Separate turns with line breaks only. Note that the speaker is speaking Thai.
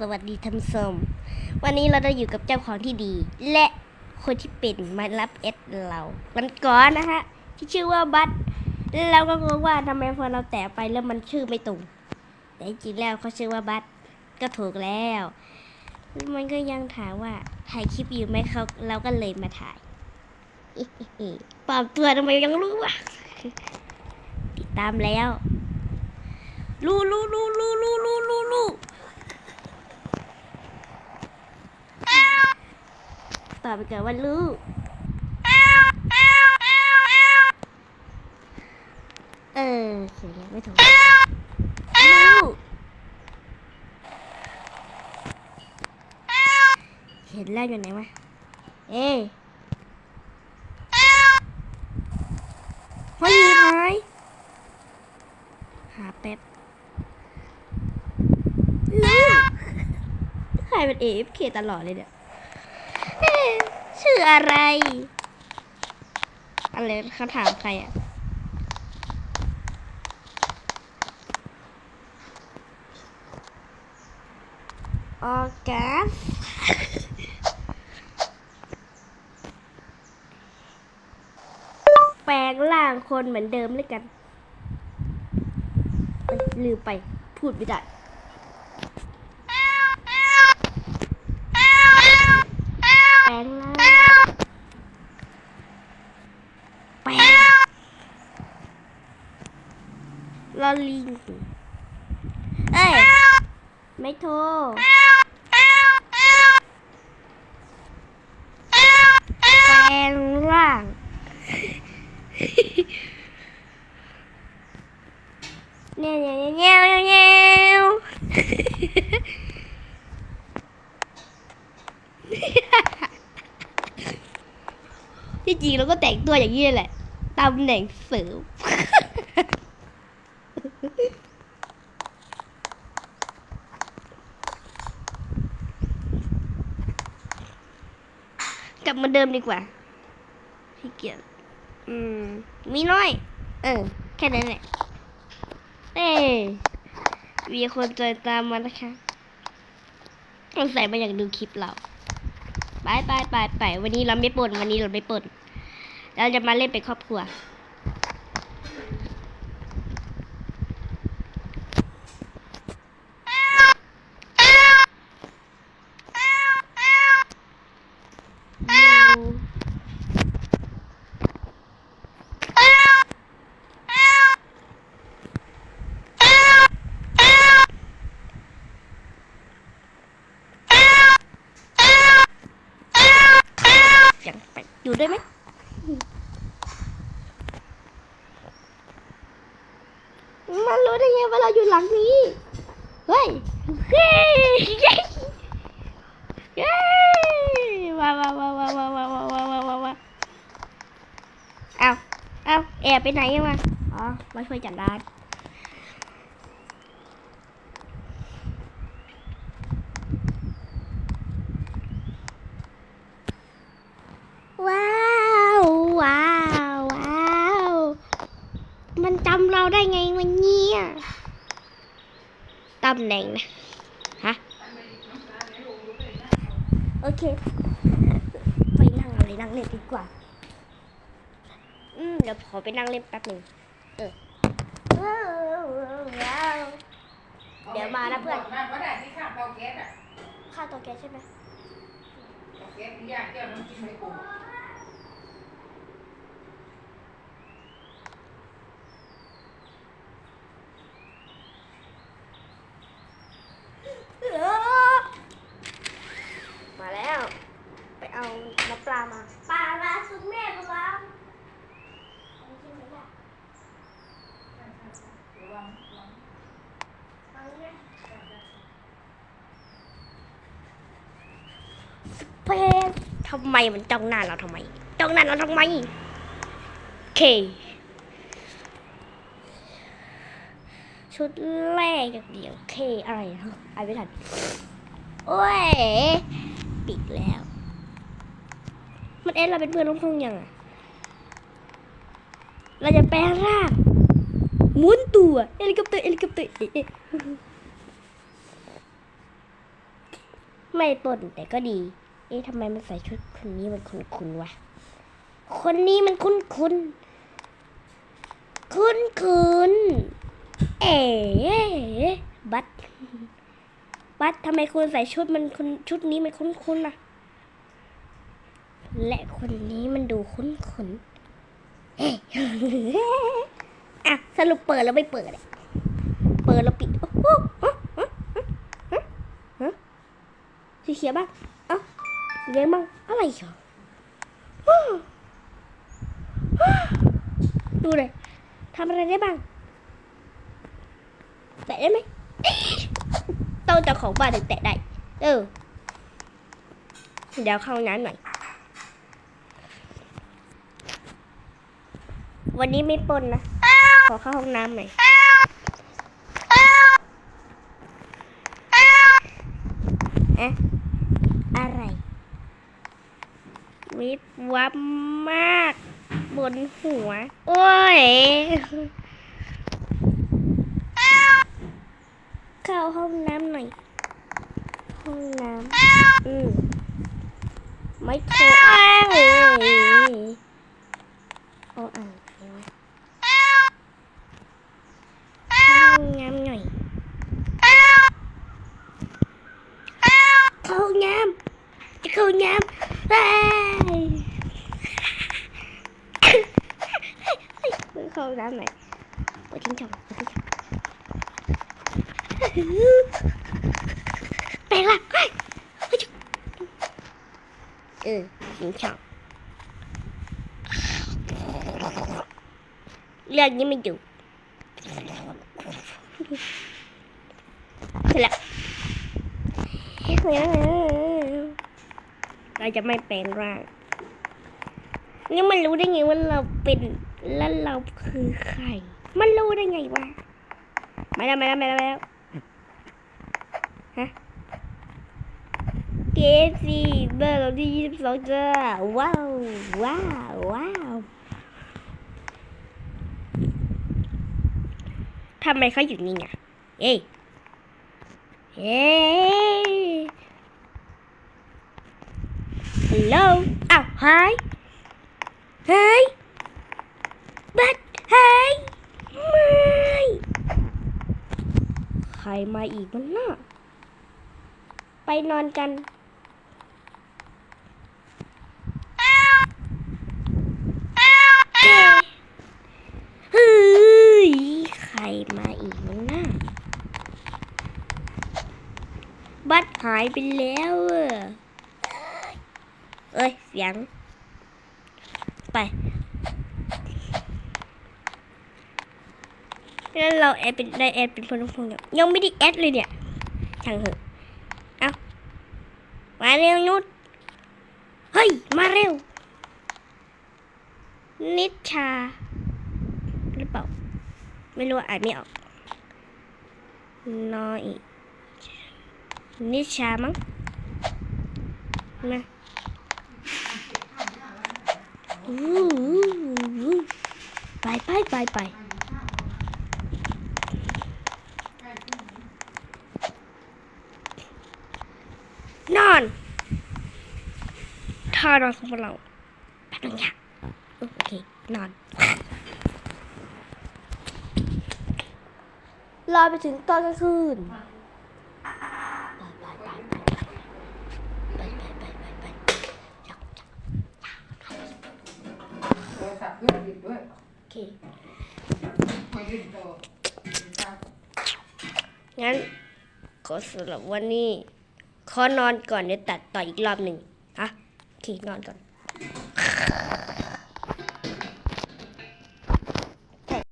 สวัสดีท่านผู้ชมวันนี้เราจะอยู่กับเจ้าของที่ดี และคนที่เป็นมารับเอสเราวันก่อนนะฮะที่ชื่อว่าบัตเราก็งงว่าทำไมพอเราแตะไปแล้วมันชื่อไม่ตรงแต่จริงๆแล้วเขาชื่อว่าบัตก็ถูกแล้ว มันก็ยังถามว่าถ่ายคลิปอยู่ไหมเขาเราก็เลยมาถ่ายปลอมตัวทำไมยังรู้วะติดตามแล้วรู้รู้รู้รู้รู้รู้รู้รู้ ต่อไปเกิดว่ารู้เออเสียงไม่ถูกรู้เห็นแล้วอยู่ไหนวะเอ้ยห้ยหายหาแป๊บรู้ใครเป็นเอฟเคตลอดเลยเนี่ยะชื่ออะไร อะไรเขาถามใครอะออกัสแปลงร่างคนเหมือนเดิมเลยกัน ลืมไปพูดไม่ได้แปลงร่างแปลง ลอลิงเอ้ย ไม่โทรแปลงร่างเงี้ยเงี้ยเงี้ยเงี้ยเงี้ยที่จริงเราก็แต่งตัวอย่างนี้แหละตำแหน่งเสริม กลับมาเดิมดีกว่าขี้เกียจอืม มีน้อย เออ แค่นั้นแหละ เอ้มีคนจอยตามมานะคะสงสัยมาอยากดูคลิปเรา ไปไปไปไปวันนี้เราไม่ปนวันนี้เราไม่ปนเราจะมาเล่นเป็นครอบครัว ยังไปอยู่ได้ไหมมันรู้ได้ไงว่าเราอยู่หลังนี้ เฮ้ย เฮ้ยเย้เย้ว้าวว้าวว้าวว้าวว้าวว้าวว้าวว้าวว้าวเอาเอาแอบไปไหนยังวะอ๋อม่ช่วยจัดร้าน ว้าวว้าวว้าวมันจำเรา ได้ไงวันนี้อะตำแหน่งนะ ฮะ โอเค ไปนั่งอะไรนั่งเล่นดีกว่า อืม เดี๋ยวขอไปนั่งเล่นแป๊บหนึ่งเออว้าวว้าวเดี๋ยวมานะเพื่อน
ก็ได้ที่ข้างเตาแก๊สอะ
ค่าตัวแกใช่ไหม
เตาแก๊สที่ย่างเจ้าน้ำจิ้มให้กู
มาแล้ว ไปเอาน้ำปลามา ปลาลาสุดแม่ปลาเอาไปกินไหมล่ะ
ระวังระวัง
เอาเนี่ยเพลง ทำไมมันจ้องหน้าเราทำไมจ้องหน้าเราทำไมเค ชุดแรกอย่างเดียวเคอะไรนะอ่านไม่ทันโอ้ยปิดแล้ว มันเอ็นเราเป็นเพื่อนร่วมห้องยังอะเราจะแปลงร่างหมุนตัวเฮลิคอปเตอร์เฮลิคอปเตอร์ไม่ปนแต่ก็ดี เอ๊ะทำไมมันใส่ชุดคนนี้มันคุ้นๆวะ คนนี้มันคุ้นๆคุ้นๆเอ๋บัตบัตทำไมคุณใส่ชุดมันคุณชุดนี้มันคุ้นๆนอะและคนนี้มันดูคุ้นๆเอ๊ะอะสรุปเปิดแล้วไม่เปิดอะเปิดแล้วปิดโอ้โหฮะฮะฮะฮะสีเขียวบ้าง สีแดงบ้างอะไรเหรอดูเลยทำอะไรได้บ้างแตะได้ไหมต้องเจ้าของบ้านถึงแตะได้ เออ เดี๋ยวเข้าห้องน้ำหน่อย วันนี้ไม่ปนนะ ขอเข้าห้องน้ำหน่อยเอ๊ะ อะไร วิบวับมาก บนหัว โอ้ย เข้าห้องน้ำหน่อย ห้องน้ำ อืมไม่โทรอ้าวโอ้อ่านเดี๋ยเข้าห้องน้ำหน่อยเข้าห้องน้ำจะเข้าห้องน้ำเฮ้ย เข้าน้ำหนเปิดทิ้งช่องเปิดทิ้งช่องไปละเฮ้ยเออทิ้งช่องเรื่องนี้ไม่อยู่เสร็จแล้วเราจะไม่เป็นร่างนี่มันรู้ได้ไงว่าเราเป็น แล้วเราคือใคร มันรู้ได้ไงวะมาแล้วมาแล้วมาแล้วมาแล้วฮะเกซีเบอร์เราที่ยี่สิบสองจ้าว้าวว้าวว้าวทำไมเขาอยู่นี่ไงเอ้ยเฮ้ยฮัลโหลอ้าวหายเฮ้ยบัดหายไม่ใครมาอีกมันน่ะไปนอนกัน เฮ้ย ใครมาอีกมันน่ะบัดหายไปแล้วอะเอ้ยเสียง ไป แล้วเราแอดเป็นได้แอดเป็นคนพงเนี่ยยังไม่ได้แอดเลยเนี่ยช่างเถอะเอามาเร็วนุชเฮ้ย มาเร็ว นิชา หรือเปล่า ไม่รู้อ่านไม่ออกนอยนิชามั้งนะอู้ไปไปไปไป นอนถ้านอนของเราแบบนี้โอเคนอน รอไปถึงตอนกลางคืน
งั้น
ก็สำหรับวันนี้ ขอนอนก่อนเดี๋ยวตัดต่ออีกรอบหนึ่งอะโอเคนอนก่อน